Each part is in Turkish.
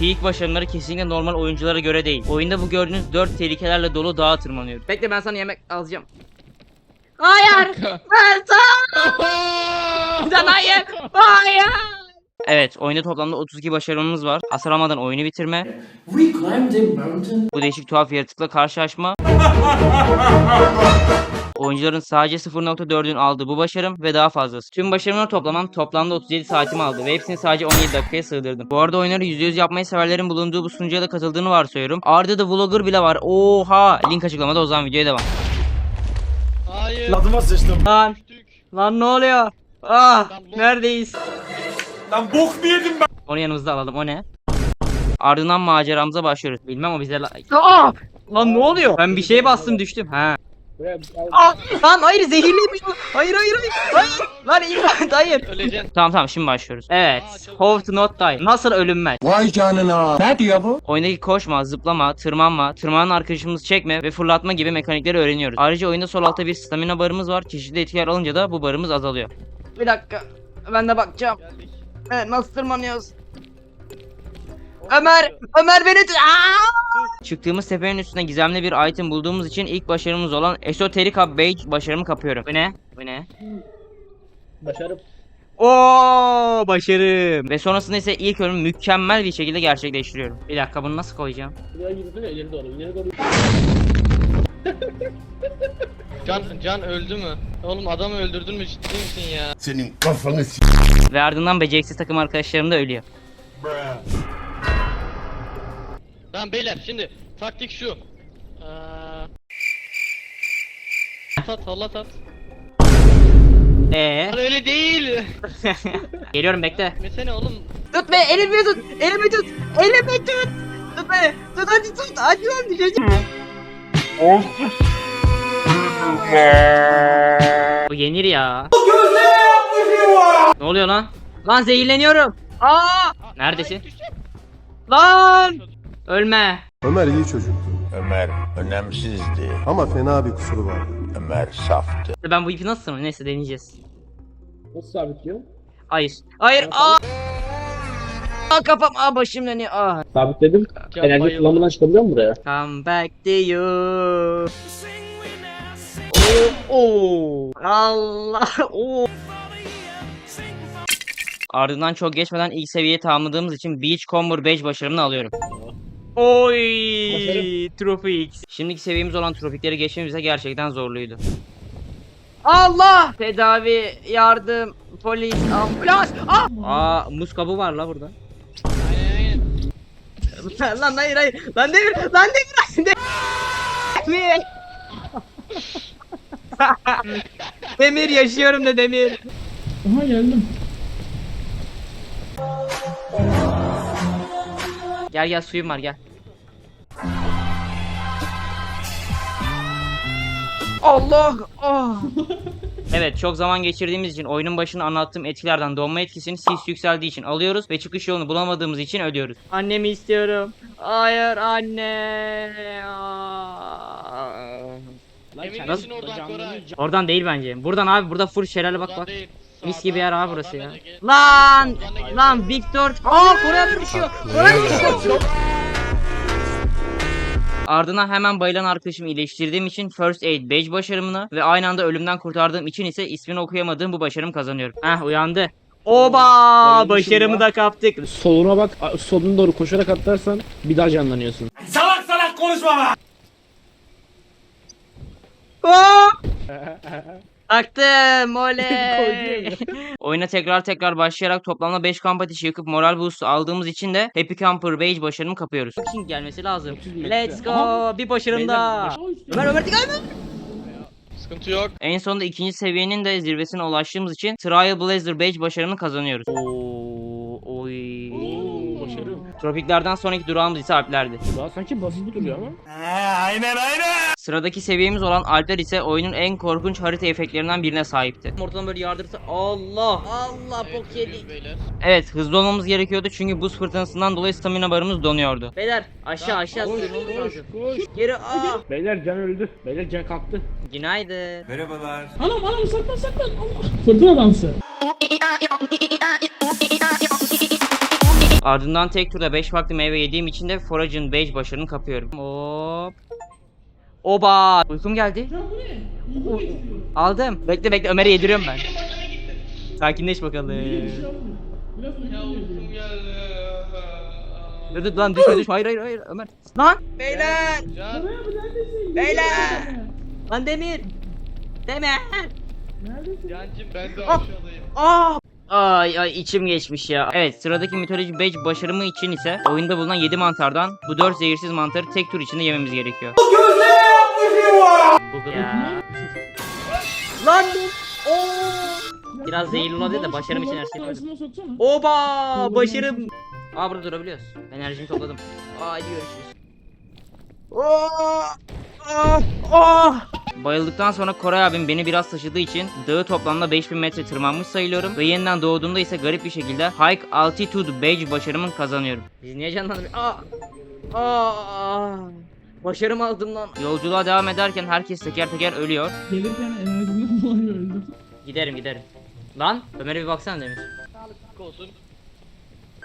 Peak başarımları kesinlikle normal oyunculara göre değil. Oyunda bu gördüğünüz 4 tehlikelerle dolu dağa tırmanıyoruz. Bekle ben sana yemek alacağım. Hayır! Sen hayır! Hayır! Evet, oyunda toplamda 32 başarımız var. Hasar almadan oyunu bitirme, We climbed a mountain. bu değişik tuhaf yaratıkla karşılaşma. Oyuncuların sadece 0.4'ün aldığı bu başarım ve daha fazlası. Tüm başarımları toplamam toplamda 37 saatimi aldı ve hepsini sadece 17 dakikaya sığdırdım. Bu arada oyunları %100 yapmayı severlerin bulunduğu bu sunucuya da katıldığını varsayıyorum. Arda da vlogger bile var. Oha! Link açıklamada o zaman videoya devam. Hayır. Adıma sıçtım. Lan! Düştük. Lan ne oluyor? Ah! Neredeyiz? Lan bok mu yedim ben? Onu yanımızda alalım. O ne? Ardından maceramıza başlıyoruz. Bilmem o bize la... Aa! Lan ne oluyor? Ben bir şeye bastım düştüm. Ha. Aa! Lan hayır zehirliymiş bu. Hayır hayır hayır. Hayır. Lan İmran hayır. Öleceksin. Tamam tamam şimdi başlıyoruz. Evet. Aa, çok How to not die. Nasıl ölünmez? Vay canına. Ne diyor bu? Oyundaki koşma, zıplama, tırmanma, tırmanan arkadaşımızı çekme ve fırlatma gibi mekanikleri öğreniyoruz. Ayrıca oyunda sol altta bir stamina barımız var. Çeşitli etkiler alınca da bu barımız azalıyor. Bir dakika. Ben de bakacağım. Geldik. Evet, nasıl tırmanıyoruz? Ömer! Ömer beni Aa! Çıktığımız tepenin üstünde gizemli bir item bulduğumuz için ilk başarımız olan Esoterica Beige başarımı kapıyorum. Bu ne? Bu ne? Başarım. Oo başarım. Ve sonrasında ise ilk ölümü mükemmel bir şekilde gerçekleştiriyorum. Bir dakika bunu nasıl koyacağım? Buraya gidiyorsun ileri doğru. ileri doğru. Can, Can öldü mü? Oğlum adamı öldürdün mü ciddi misin ya? Senin kafanı s***. Ve ardından beceriksiz takım arkadaşlarım da ölüyor. Tamam beyler şimdi taktik şu. Ee... Tat Allah tat. Ee? Lan öyle değil. Geliyorum bekle. Mesele oğlum. Tut be elimi tut. Elimi tut. Elimi tut. Tut beni. Tut hadi tut. Hadi lan düşeceğim. Bu yenir ya. Ne oluyor lan? Lan zehirleniyorum. Aa! Neredesin? Lan! Ölme. Ömer iyi çocuktu Ömer önemsizdi. ama fena bir kusuru vardı. Ömer saftı. Ben bu ipi nasıl sığınırım? Neyse deneyeceğiz. Nasıl sabitliyor? Hayır. Hayır. Aa! Aa kafam. Aa başım dönüyor. Aa. Sabitledim. Can Enerji bayıldı. kullanmadan çıkabiliyor mu buraya? Come back to you. Oo, oo. Allah. Oo. Ardından çok geçmeden ilk seviyeyi tamamladığımız için Beach Comber 5 başarımını alıyorum. Oy! Başarım. Şimdiki seviyemiz olan tropikleri geçmemiz bize gerçekten zorluydu. Allah! Tedavi, yardım, polis, ambulans. Aa! Aa, muz kabuğu var la burada. Aynen aynen. lan hayır hayır. Lan demir. Lan demir. Demir. demir yaşıyorum da demir. Aha geldim. Gel gel suyum var gel. Allah! Ah! evet çok zaman geçirdiğimiz için oyunun başında anlattığım etkilerden donma etkisini sis yükseldiği için alıyoruz ve çıkış yolunu bulamadığımız için ölüyoruz. Annemi istiyorum. Hayır anne. Emin Nasıl- misin oradan Koray? Oradan değil bence. Buradan abi burada full şelale bak Oradan bak. değil. Mis gibi yer abi burası ya. Lan! Lan Victor. Aa Koray düşüyor. Koray düşüyor. Ardından hemen bayılan arkadaşımı iyileştirdiğim için First Aid Badge başarımını ve aynı anda ölümden kurtardığım için ise ismini okuyamadığım bu başarımı kazanıyorum. Heh uyandı. Oba! Başarımı da kaptık. Soluna bak. Soluna doğru koşarak atlarsan bir daha canlanıyorsun. Salak salak konuşma be. Taktım oley. Oyuna tekrar tekrar başlayarak toplamda 5 kamp ateşi yakıp moral boost aldığımız için de Happy Camper Beige başarımı kapıyoruz. King gelmesi lazım. 30 metre. Let's go. Aha. Bir başarım daha. Ömer Ömer gelme. Sıkıntı yok. En sonunda ikinci seviyenin de zirvesine ulaştığımız için Trial Blazer Badge başarımını kazanıyoruz. Oo. Tropiklerden sonraki durağımız ise Alplerdi. Daha sanki basit duruyor ama. He aynen aynen. Sıradaki seviyemiz olan Alpler ise oyunun en korkunç harita efektlerinden birine sahipti. Ortadan böyle yardırsa Allah Allah Evet, bok yedik. Evet hızlı olmamız gerekiyordu çünkü buz fırtınasından dolayı stamina barımız donuyordu. Beyler aşağı aşağı Koş sığınmamız koş lazım. koş. Geri aa. Beyler can öldü. Beyler can kalktı. Günaydın. Merhabalar. Anam anam saklan saklan. Allah. Fırtına dansı. Ardından tek turda 5 farklı meyve yediğim için de Forage'ın beige başarını kapıyorum. Hop. Oba! Uykum geldi. Aldım. Bekle bekle Ömer'e yediriyorum ben. Sakinleş bakalım. Ya uykum geldi. Dur dur lan düşme düşme. Hayır hayır hayır Ömer. Lan! Beyler! Can. Beyler! Lan Demir! Demir! Cancım ben de Ah! aşağıdayım. Aa! Ay ay içim geçmiş ya. Evet sıradaki mitoloji beige başarımı için ise oyunda bulunan 7 mantardan bu 4 zehirsiz mantarı tek tur içinde yememiz gerekiyor. Bu ya. Lan. Oo! Biraz zehirli olabilir de başarım için her şey soksana. Oba! Başarım. Aa burada durabiliyoruz. Enerjimi topladım. Aa hadi görüşürüz. Oo! Ah! Ah! Bayıldıktan sonra Koray abim beni biraz taşıdığı için dağı toplamda 5000 metre tırmanmış sayılıyorum ve yeniden doğduğumda ise garip bir şekilde Hike Altitude Badge başarımını kazanıyorum. Biz niye canlandık? Aa! Aa! Başarım aldım lan. Yolculuğa devam ederken herkes teker teker ölüyor. Gelirken enerjimden dolayı öldüm. Giderim giderim. Lan Ömer'e bir baksana Demir. Olsun.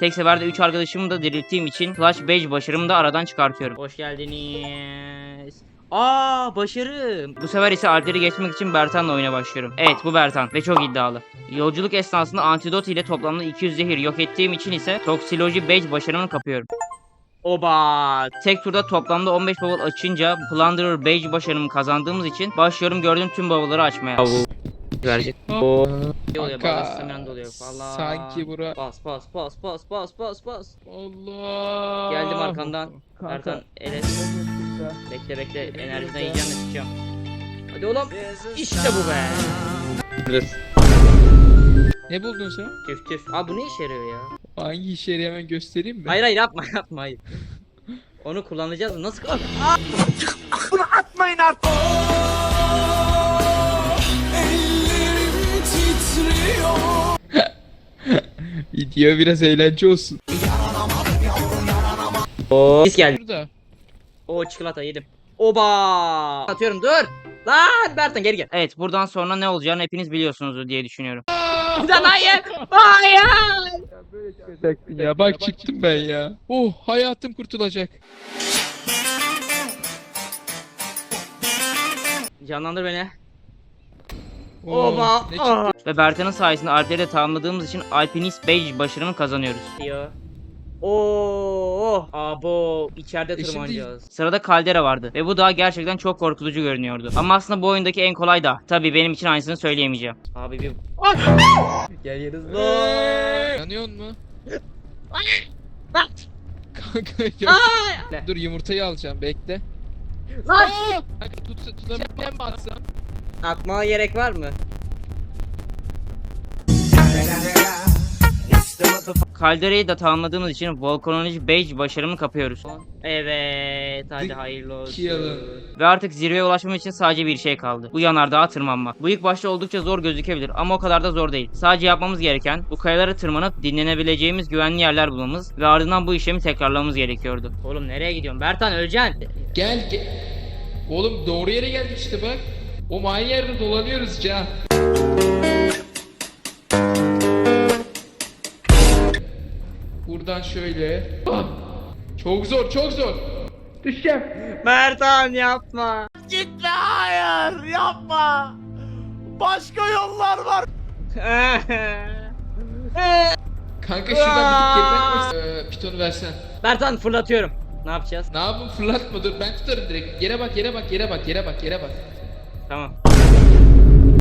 Tek seferde 3 arkadaşımı da dirilttiğim için Flash Badge başarımı da aradan çıkartıyorum. Hoş geldiniz. Aa başarım. Bu sefer ise Alper'i geçmek için Bertan'la oyuna başlıyorum. Evet bu Bertan ve çok iddialı. Yolculuk esnasında antidot ile toplamda 200 zehir yok ettiğim için ise Toxicology Badge başarımını kapıyorum. Oba! Tek turda toplamda 15 bavul açınca Plunderer Badge başarımı kazandığımız için başlıyorum gördüğüm tüm bavulları açmaya. Verecek. Oo. İyi oluyor stamina doluyor falan. sanki bura- Bas bas bas bas bas bas bas. Allah. Geldim arkandan. Kanka. Ertan evet. Bekle bekle enerjiden yiyeceğim de çıkacağım. Hadi oğlum. İşte bu be. Ne buldun sen? Tüf tüf. Abi bu ne işe yarıyor ya? Hangi işe yarıyor hemen göstereyim mi? Hayır hayır yapma yapma hayır. Onu kullanacağız mı? Nasıl? Video biraz eğlence olsun. Oo. Pis geldi. Burada. O çikolata yedim. Oba! Atıyorum dur. Lan Bertan geri gel. Evet buradan sonra ne olacağını hepiniz biliyorsunuz diye düşünüyorum. Lan hayır. Hayır. Ya bak çıktım ben ya. Oh hayatım kurtulacak. Canlandır beni. Oh, Oba! ne çıktı? Ah. Ve Bertan'ın sayesinde Alper'i de tamamladığımız için Alpinist Beige başarımı kazanıyoruz. Diyor. Oo, abo içeride E şimdi- tırmanacağız. Sırada Caldera vardı ve bu dağ gerçekten çok korkutucu görünüyordu. Ama aslında bu oyundaki en kolay dağ. Tabii benim için aynısını söyleyemeyeceğim. Abi bir Gel yeriz Yanıyor mu? Lan! Kanka yok. Dur yumurtayı alacağım bekle. Lan! Kanka tut tutabileceğim mi atsam? Atmaya gerek var mı? Caldera'yı da tamamladığımız için Volcanology Beige başarımı kapıyoruz. Evet, hadi hayırlı olsun. Ve artık zirveye ulaşmam için sadece bir şey kaldı. Bu yanardağa tırmanmak. Bu ilk başta oldukça zor gözükebilir ama o kadar da zor değil. Sadece yapmamız gereken bu kayalara tırmanıp dinlenebileceğimiz güvenli yerler bulmamız ve ardından bu işlemi tekrarlamamız gerekiyordu. Oğlum nereye gidiyorsun? Bertan öleceksin. Gel gel. Oğlum doğru yere geldik işte bak. O aynı yerde dolanıyoruz Can. Buradan şöyle. Ah! Çok zor, çok zor. Düşeceğim. Bertan yapma. Gitme hayır yapma. Başka yollar var. Kanka şuradan bir koy. Ee, pitonu versen. Bertan fırlatıyorum. Ne yapacağız? Ne yapayım fırlatma dur ben tutarım direkt. Yere bak yere bak yere bak yere bak yere bak. Tamam.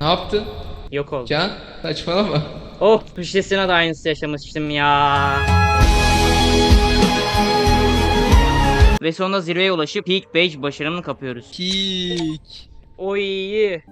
Ne yaptın? Yok oldu. Can saçmalama. Oh pişlisine de aynısı yaşamıştım ya. Ve sonunda zirveye ulaşıp Peak Beige başarımını kapıyoruz. Pik. Oy iyi.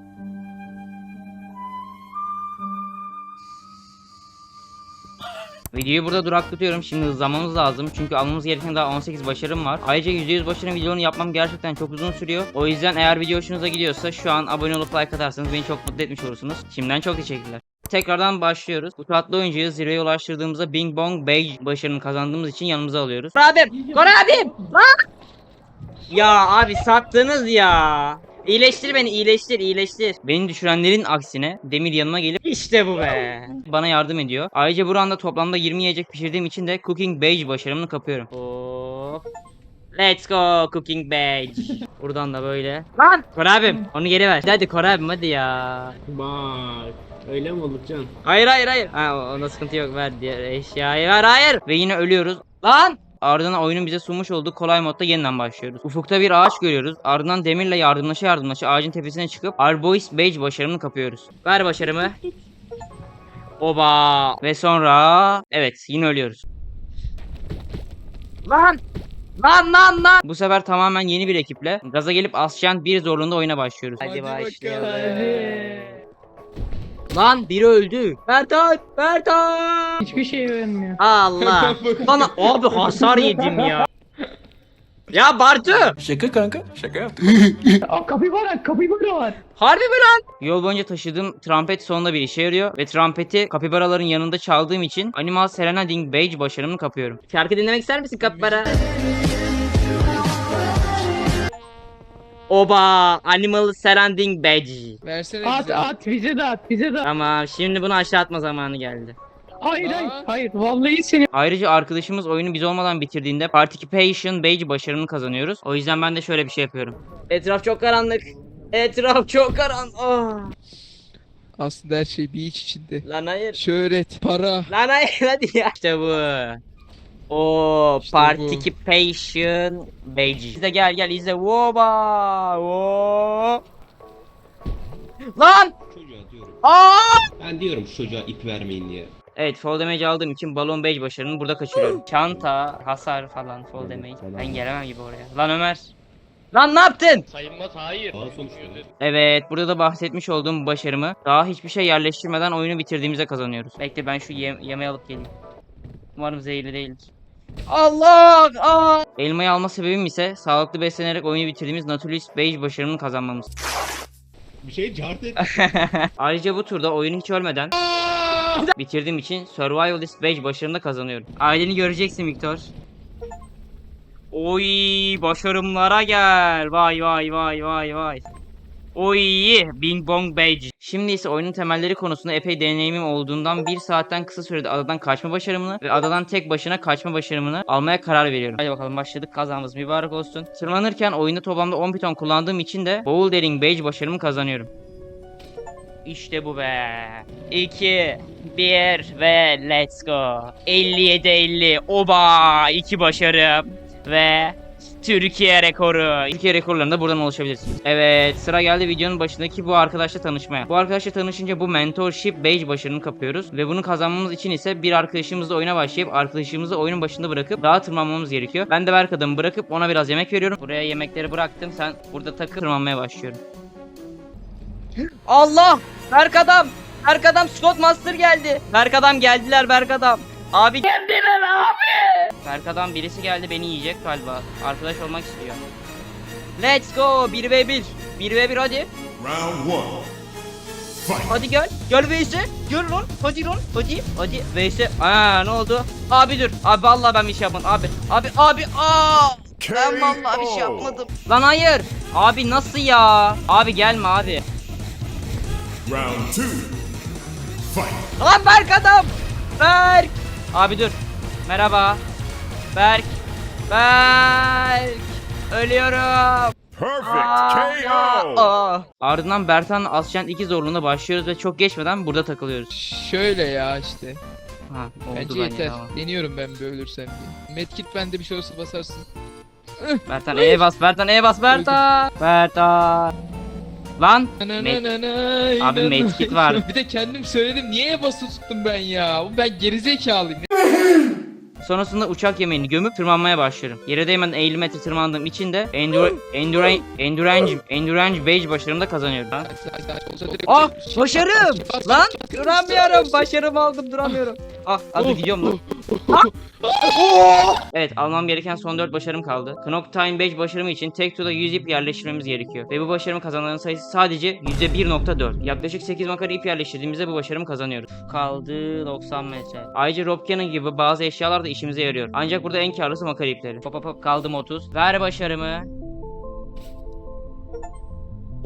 Videoyu burada duraklatıyorum. Şimdi hızlanmamız lazım. Çünkü almamız gereken daha 18 başarım var. Ayrıca %100 başarım videonu yapmam gerçekten çok uzun sürüyor. O yüzden eğer video hoşunuza gidiyorsa şu an abone olup like atarsanız beni çok mutlu etmiş olursunuz. Şimdiden çok teşekkürler. Tekrardan başlıyoruz. Bu tatlı oyuncuyu zirveye ulaştırdığımızda Bing Bong Beige başarını kazandığımız için yanımıza alıyoruz. Abim! Kore abim! Lan! Ya abi sattınız ya. İyileştir beni iyileştir iyileştir. Beni düşürenlerin aksine Demir yanıma gelip işte bu be. Bana yardım ediyor. Ayrıca bu anda toplamda 20 yiyecek pişirdiğim için de Cooking Badge başarımını kapıyorum. Hop. Let's go Cooking Badge. Buradan da böyle. Lan! Kor abim onu geri ver. Hadi Kor abim hadi ya. Bak. Öyle mi olduk Can? Hayır hayır hayır. Ha onda sıkıntı yok ver diğer eşyayı ver hayır. Ve yine ölüyoruz. Lan! Ardından oyunun bize sunmuş olduğu kolay modda yeniden başlıyoruz. Ufukta bir ağaç görüyoruz. Ardından demirle yardımlaşa yardımlaşa ağacın tepesine çıkıp Arbois Badge başarımını kapıyoruz. Ver başarımı. Oba! Ve sonra... Evet yine ölüyoruz. Lan! Lan lan lan! Bu sefer tamamen yeni bir ekiple gaza gelip Asçent bir zorluğunda oyuna başlıyoruz. Hadi, başlayalım. Lan biri öldü. Bertan! Bertan! Hiçbir şey vermiyor. Allah. Bana abi hasar yedim ya. Ya Bartu! Şaka kanka. Şaka yaptım. Aa kapibara kapibara var. Harbi mi lan? Yol boyunca taşıdığım trompet sonunda bir işe yarıyor ve trompeti kapibaraların yanında çaldığım için Animal Serenading Badge başarımını kapıyorum. Şarkı dinlemek ister misin kapibara? Oba! Animal Serenading Badge. Versene At bize. at bize de at bize de at. Tamam şimdi bunu aşağı atma zamanı geldi. Hayır hayır Aa. hayır vallahi seni. Ayrıca arkadaşımız oyunu biz olmadan bitirdiğinde Participation Badge başarımını kazanıyoruz. O yüzden ben de şöyle bir şey yapıyorum. Etraf çok karanlık. Etraf çok karanlık. Ah. Aslında her şey bir iç içinde. Lan hayır. Şöhret, para. Lan hayır hadi ya. İşte bu. O İşte. Participation Badge. İzle gel gel izle. Woba. Wo. Lan! Aa! Ben diyorum şu çocuğa ip vermeyin diye. Evet fall damage aldığım için balon badge başarını burada kaçırıyorum. Çanta, hasar falan fall damage. Ben gelemem gibi oraya. Lan Ömer. Lan ne yaptın? Sayılmaz hayır. Daha sonuçta. Evet burada da bahsetmiş olduğum başarımı daha hiçbir şey yerleştirmeden oyunu bitirdiğimizde kazanıyoruz. Bekle ben şu yem yemeği alıp geleyim. Umarım zehirli değildir. Allah! Aa! Elmayı alma sebebim ise sağlıklı beslenerek oyunu bitirdiğimiz Nautilus Beige başarımını kazanmamız. Bir şey cart et. Ayrıca bu turda oyunu hiç ölmeden bitirdiğim için Survivalist Badge başarımını da kazanıyorum. Aileni göreceksin Victor. Oy başarımlara gel. Vay vay vay vay vay. Oy Bing Bong Badge. Şimdi ise oyunun temelleri konusunda epey deneyimim olduğundan bir saatten kısa sürede adadan kaçma başarımını ve adadan tek başına kaçma başarımını almaya karar veriyorum. Hadi bakalım başladık kazamız mübarek olsun. Tırmanırken oyunda toplamda 10 piton kullandığım için de Bouldering Badge başarımı kazanıyorum. İşte bu be. 2 1 ve let's go. 57 50. Oba! 2 başarım ve Türkiye rekoru. Türkiye rekorlarında buradan ulaşabilirsiniz. Evet sıra geldi videonun başındaki bu arkadaşla tanışmaya. Bu arkadaşla tanışınca bu mentorship badge başarını kapıyoruz. Ve bunu kazanmamız için ise bir arkadaşımızla oyuna başlayıp arkadaşımızı oyunun başında bırakıp daha tırmanmamız gerekiyor. Ben de Berk adamı bırakıp ona biraz yemek veriyorum. Buraya yemekleri bıraktım. Sen burada takıp tırmanmaya başlıyorum. Allah! Berk adam! Berk adam Scott Master geldi. Berk adam geldiler Berk adam. Abi geldiler abi. Berk adam birisi geldi beni yiyecek galiba. Arkadaş olmak istiyor. Let's go 1v1. 1v1 hadi. Round one. Hadi gel. Gel Veysel. Gel lan. Hadi lan. Hadi. Hadi. Veysel. Aa ne oldu? Abi dur. Abi vallahi ben bir şey yapmadım. Abi. Abi abi. Aa. Ben vallahi bir şey yapmadım. Lan hayır. Abi nasıl ya? Abi gelme abi. Round two. Fight. Lan Berk adam! Berk! Abi dur. Merhaba. Berk. Berk. Ölüyorum. Perfect KO. Aa. Ardından Bertan Asçent 2 zorluğuna başlıyoruz ve çok geçmeden burada takılıyoruz. Şöyle ya işte. Ha, oldu Bence yeter. ama. Deniyorum ben bir ölürsem diye. Medkit bende bir şey olsa basarsın. Bertan E'ye bas, Bertan E'ye bas, Bertan. Bertan. Lan. Na na Med- na na na Abi medkit var. bir de kendim söyledim. Niye basılı tuttum ben ya? Ben gerizekalıyım. Sonrasında uçak yemeğini gömüp tırmanmaya başlıyorum. Yere değmeden 50 metre tırmandığım için de Endure, Endurance, Endurance, Endurance Badge başarımı da kazanıyorum. Ha? Ah başarım! Lan duramıyorum. Başarım aldım duramıyorum. Ah hadi gidiyorum lan. Ah! Evet almam gereken son 4 başarım kaldı. Knock Time Badge başarımı için tek turda 100 ip yerleştirmemiz gerekiyor. Ve bu başarımı kazananların sayısı sadece %1.4. Yaklaşık 8 makara ip yerleştirdiğimizde bu başarımı kazanıyoruz. Kaldı 90 metre. Ayrıca rope cannon gibi bazı eşyalar da işimize yarıyor. Ancak burada en karlısı makara ipleri. Hop hop hop kaldım 30. Ver başarımı.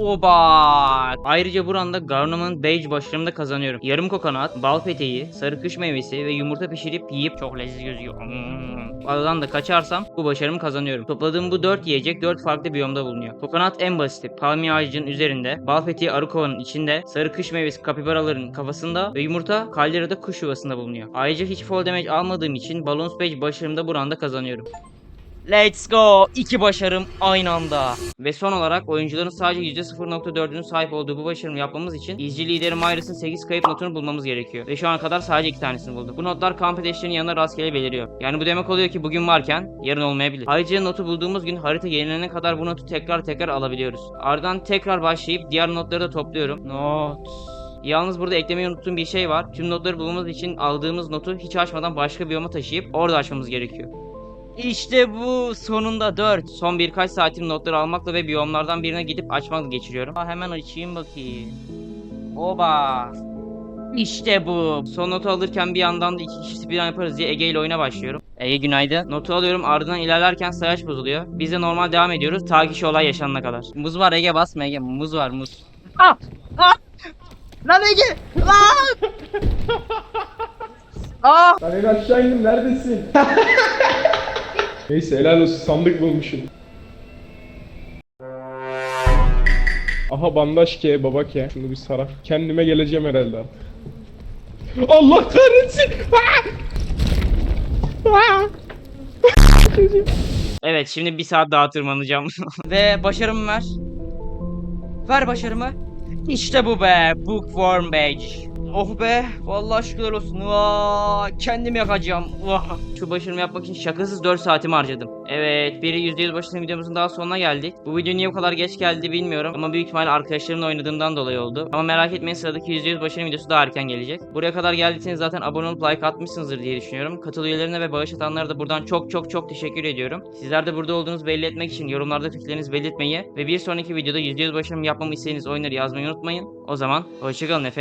Oba! Ayrıca buranda Garnam'ın Beige başarımda kazanıyorum. Yarım kokonat, bal peteği, sarı kış meyvesi ve yumurta pişirip yiyip çok lezzetli gözüküyor. Mm. Aradan da kaçarsam bu başarımı kazanıyorum. Topladığım bu 4 yiyecek 4 farklı biyomda bulunuyor. Kokonat en basiti. Palmiye ağacının üzerinde, bal peteği arı kovanın içinde, sarı kış meyvesi kapibaraların kafasında ve yumurta kalderada kuş yuvasında bulunuyor. Ayrıca hiç fall damage almadığım için Balloons Beige başarımda buranda kazanıyorum. Let's go. İki başarım aynı anda. Ve son olarak oyuncuların sadece %0.4'ünün sahip olduğu bu başarımı yapmamız için izci lideri Myrus'ın 8 kayıp notunu bulmamız gerekiyor. Ve şu ana kadar sadece 2 tanesini bulduk. Bu notlar kamp ateşlerinin yanına rastgele beliriyor. Yani bu demek oluyor ki bugün varken yarın olmayabilir. Ayrıca notu bulduğumuz gün harita yenilene kadar bu notu tekrar tekrar alabiliyoruz. Ardından tekrar başlayıp diğer notları da topluyorum. Not. Yalnız burada eklemeyi unuttuğum bir şey var. Tüm notları bulmamız için aldığımız notu hiç açmadan başka bir biyoma taşıyıp orada açmamız gerekiyor. İşte bu sonunda 4. Son birkaç saatim notları almakla ve biyomlardan birine gidip açmakla geçiriyorum. Ha, hemen açayım bakayım. Oba. İşte bu. Son notu alırken bir yandan da iki kişi speedrun yaparız diye Ege ile oyuna başlıyorum. Ege günaydın. Notu alıyorum ardından ilerlerken sayaç bozuluyor. Biz de normal devam ediyoruz ta ki şu olay yaşanana kadar. Muz var Ege basma Ege. Muz var muz. Ah! Ah! Lan Ege! Lan! ah! Ben en aşağı indim neredesin? Neyse helal olsun sandık bulmuşum. Aha bandaj ke baba ke. Şunu bir sarar. Kendime geleceğim herhalde artık. Allah kahretsin. Ah! Ah! Evet şimdi bir saat daha tırmanacağım. Ve başarımı ver. Ver başarımı. İşte bu be. Bookworm Badge. Oh be. Vallahi şükürler olsun. Vaa, kendimi yakacağım. Vah. Şu başarımı yapmak için şakasız 4 saatimi harcadım. Evet. Biri %100 başarım videomuzun daha sonuna geldik. Bu video niye bu kadar geç geldi bilmiyorum. Ama büyük ihtimalle arkadaşlarımla oynadığımdan dolayı oldu. Ama merak etmeyin sıradaki %100 başarım videosu daha erken gelecek. Buraya kadar geldiyseniz zaten abone olup like atmışsınızdır diye düşünüyorum. Katıl üyelerine ve bağış atanlara da buradan çok çok çok teşekkür ediyorum. Sizler de burada olduğunuzu belli etmek için yorumlarda fikirlerinizi belirtmeyi ve bir sonraki videoda %100 başarım yapmamı istediğiniz oyunları yazmayı unutmayın. O zaman hoşçakalın efendim.